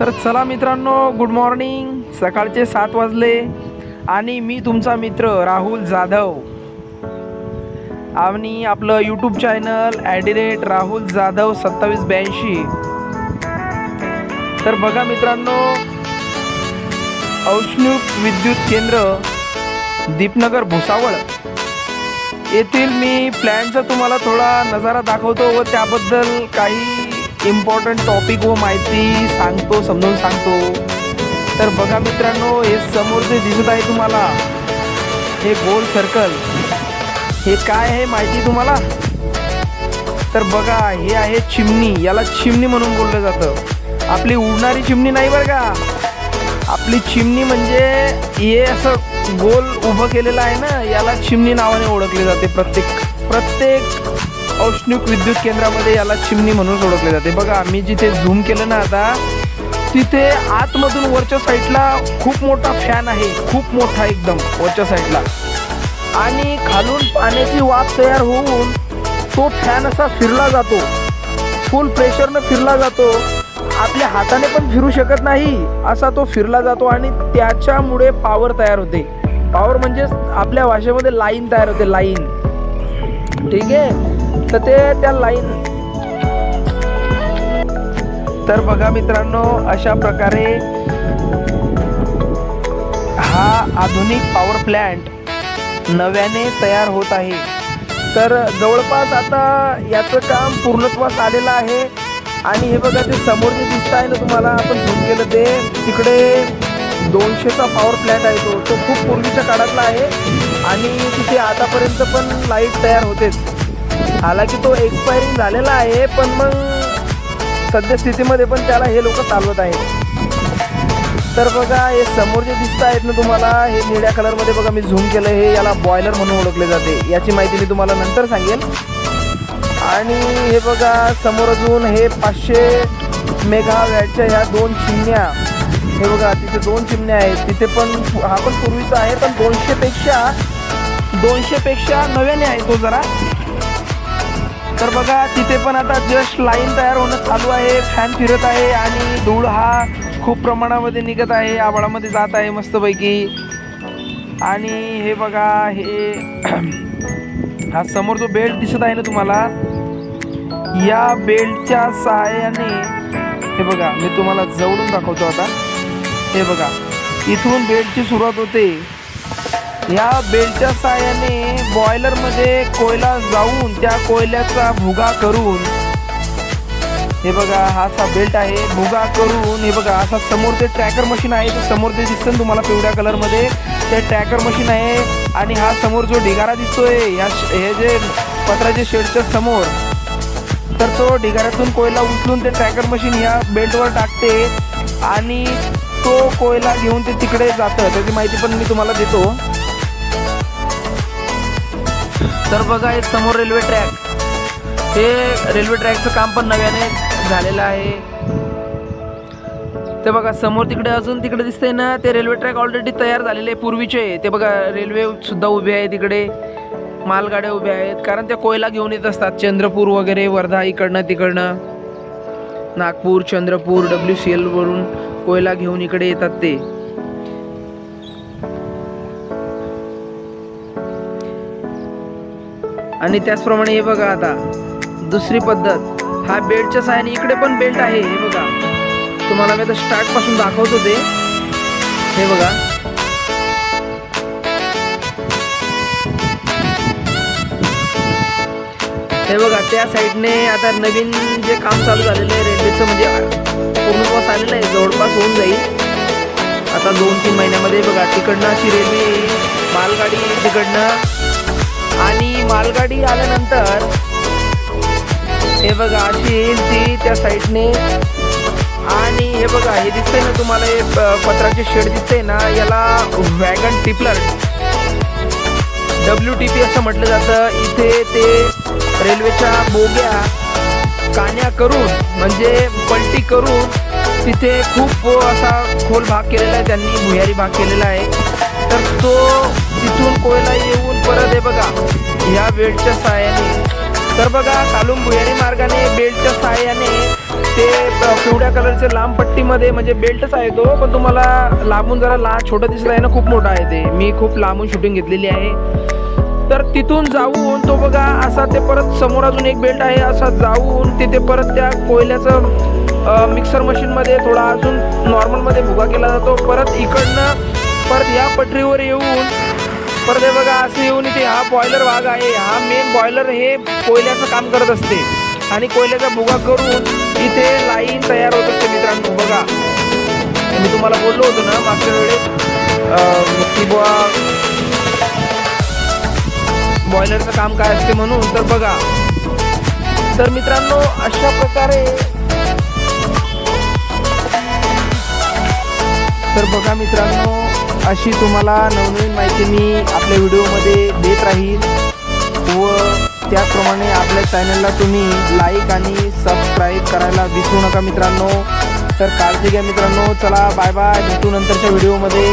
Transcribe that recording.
तर चला मित्रांनो गुड मॉर्निंग सकाळचे सात वाजले आणि मी तुमचा मित्र राहुल जाधव. आणि आपलं यूट्यूब चॅनल ॲडिरेट राहुल जाधव सत्तावीस ब्याऐंशी. तर बघा मित्रांनो औष्णिक विद्युत केंद्र दीपनगर भुसावळ. येथील मी प्लॅनचा तुम्हाला थोडा नजारा दाखवतो व त्याबद्दल काही इम्पॉर्टंट टॉपिक व माहिती सांगतो समजून सांगतो. तर बघा मित्रांनो हे समोर जे दिसत आहे तुम्हाला. हे गोल सर्कल हे काय आहे माहिती तुम्हाला? तर बघा हे आहे चिमणी. याला चिमणी म्हणून बोललं जातं. आपली उडणारी चिमणी नाही बरं का? आपली चिमणी म्हणजे हे असं गोल उभं केलेलं आहे ना याला चिमणी नावाने ओळखले जाते प्रत्येक. प्रत्येक औष्णिक विद्युत केंद्रामध्ये याला चिमणी म्हणून ओळखले जाते. बघा आम्ही जिथे झूम केलं ना आता तिथे आतमधून वरच्या साईडला खूप मोठा फॅन आहे. खूप मोठा एकदम वरच्या साईडला आणि खालून पाण्याची वाफ तयार होऊन तो फॅन असा फिरला जातो. फुल प्रेशरनं फिरला जातो. आपल्या हाताने पण फिरू शकत नाही असा तो फिरला जातो आणि त्याच्यामुळे पॉवर तयार होते. पॉवर म्हणजेच आपल्या भाषेमध्ये लाईन तयार होते लाईन ठीक आहे? तर ते त्या लाईन तर बघा मित्रांनो अशा प्रकारे हा आधुनिक पॉवर प्लॅन्ट नव्याने तयार होत आहे. तर जवळपास आता याचं काम पूर्णत्वास आलेलं आहे. आणि हे बघा ते समोर जे दिसत आहे ना तुम्हाला आपण झूम केलं ते. तिकडे दोनशेचा पॉवर प्लॅन्ट आहे तो. तो खूप पूर्वीच्या काळातला आहे. आणि तिथे आतापर्यंत पण लाइट तयार होतेच. हालाकी तो एक्सपायरिंग झालेला आहे पण मग सध्या स्थितीमध्ये पण त्याला हे लोक चालवत आहेत. तर बघा हे समोर जे दिसत आहेत ना तुम्हाला हे निळ्या कलरमध्ये बघा मी झूम केलं हे याला बॉयलर म्हणून ओळखले जाते. याची माहिती मी तुम्हाला नंतर सांगेल आणि हे बघा समोर अजून हे पाचशे मेगा वॅटच्या ह्या दोन चिमण्या. हे बघा तिथे दोन चिमण्या आहेत. तिथे पण हा पण पूर्वीचा आहे पण दोनशेपेक्षा दोनशेपेक्षा नव्याने आहे तो जरा. तर बघा तिथे पण आता जस्ट लाईन तयार होणं चालू आहे. फॅन फिरत आहे आणि धूळ हा खूप प्रमाणामध्ये निघत आहे. आबाळामध्ये जात आहे मस्तपैकी. आणि हे बघा हे हा समोर जो बेल्ट दिसत आहे ना तुम्हाला या बेल्टच्या सहाय्याने हे बघा मी तुम्हाला जवळून दाखवतो आता. हे बघा इथून बेल्टची सुरुवात होते. या बेल्टच्या सहाय्याने बॉयलरमध्ये कोयला जाऊन त्या कोयल्याचा भुगा करून हे बघा हा असा बेल्ट आहे. भुगा करून हे बघा असा समोर ते ट्रॅकर मशीन आहे ते समोर ते दिसतं ना तुम्हाला पिवळ्या कलरमध्ये ते ट्रॅकर मशीन आहे आणि हा समोर जो ढिगारा दिसतोय या हे जे पत्राच्या शेडच्या समोर तर तो ढिगाऱ्यातून कोयला उचलून ते ट्रॅकर मशीन या बेल्टवर टाकते आणि तो कोयला घेऊन ते तिकडे जातं. त्याची माहिती पण मी तुम्हाला देतो. तर बघा एक समोर रेल्वे ट्रॅक. हे रेल्वे ट्रॅकचं काम पण नव्याने झालेलं आहे. ते बघा समोर तिकडे अजून तिकडे दिसतंय ना ते रेल्वे ट्रॅक ऑलरेडी तयार झालेले आहे पूर्वीचे. ते बघा रेल्वे सुद्धा उभे आहे तिकडे. मालगाड्या उभ्या आहेत. कारण त्या कोयला घेऊन येत असतात. चंद्रपूर वगैरे वर्धा इकडनं तिकडनं. नागपूर चंद्रपूर डब्ल्यू सी एलवरून कोयला घेऊन इकडे येतात ते. आणि त्याचप्रमाणे हे बघा आता दुसरी पद्धत. हा बेल्टच्या सहाय्याने इकडे पण बेल्ट आहे हे बघा. तुम्हाला मी आता स्टार्टपासून दाखवतो ते. हे बघा. हे बघा त्या साईडने आता नवीन जे काम चालू झालेलं आहे रेल्वेचं म्हणजे पूर्णत्वास आलेलं आहे जवळपास होऊन जाईल. आता दोन तीन महिन्यामध्ये बघा तिकडनं अशी रेल्वे मालगाडी तिकडनं आणि मालगाडी आल्यानंतर हे बघा अशी येईल ती त्या साईडने. आणि हे बघा हे दिसतंय ना तुम्हाला हे पत्राचे शेड दिसतंय ना याला wagon tippler W T P असं म्हटलं जातं. इथे ते रेल्वेच्या बोग्या कान्या करून म्हणजे पलटी करून तिथे खूप असा खोल भाग केलेला आहे त्यांनी भुयारी भाग केलेला आहे. तर तो तिथून कोयला येऊन परत हे बघा. ह्या बेल्टच्या सहाय्याने. तर बघा खालून भुयारी मार्गाने बेल्टच्या सहाय्याने ते पिवळ्या कलरचे लांब पट्टीमध्ये म्हणजे बेल्टच आहे तो पण तुम्हाला लांबून जरा ला छोटं दिसत आहे ना खूप मोठा आहे ते. मी खूप लांबून शूटिंग घेतलेली आहे. तर तिथून जाऊन तो बघा असा ते परत समोर अजून एक बेल्ट आहे असा जाऊन तिथे परत त्या कोयल्याचं मिक्सर मशीनमध्ये थोडा अजून नॉर्मलमध्ये भुगा केला जातो. परत इकडनं परत या पटरीवर येऊन परत हे बघा असं येऊन इथे हा बॉयलर भाग आहे. हा मेन बॉयलर हे कोयल्याचं काम करत असते. आणि कोयल्याचा भुगा करून इथे लाईन तयार होत असते मित्रांनो बघा. मी तुम्हाला बोललो होतो ना मागच्या वेळेस की बुवा बॉयलरचं काम काय असते म्हणून तर बघा. तर मित्रांनो अशा प्रकारे तर बघा मित्रांनो अशी तुम्हाला नवनवीन माहिती मी आपल्या व्हिडिओमध्ये देत राहील. व त्याचप्रमाणे आपल्या चॅनलला तुम्ही लाईक आणि सबस्क्राईब करायला विसरू नका मित्रांनो. तर काळजी घ्या मित्रांनो. चला बाय बाय भेटू नंतरच्या व्हिडिओमध्ये.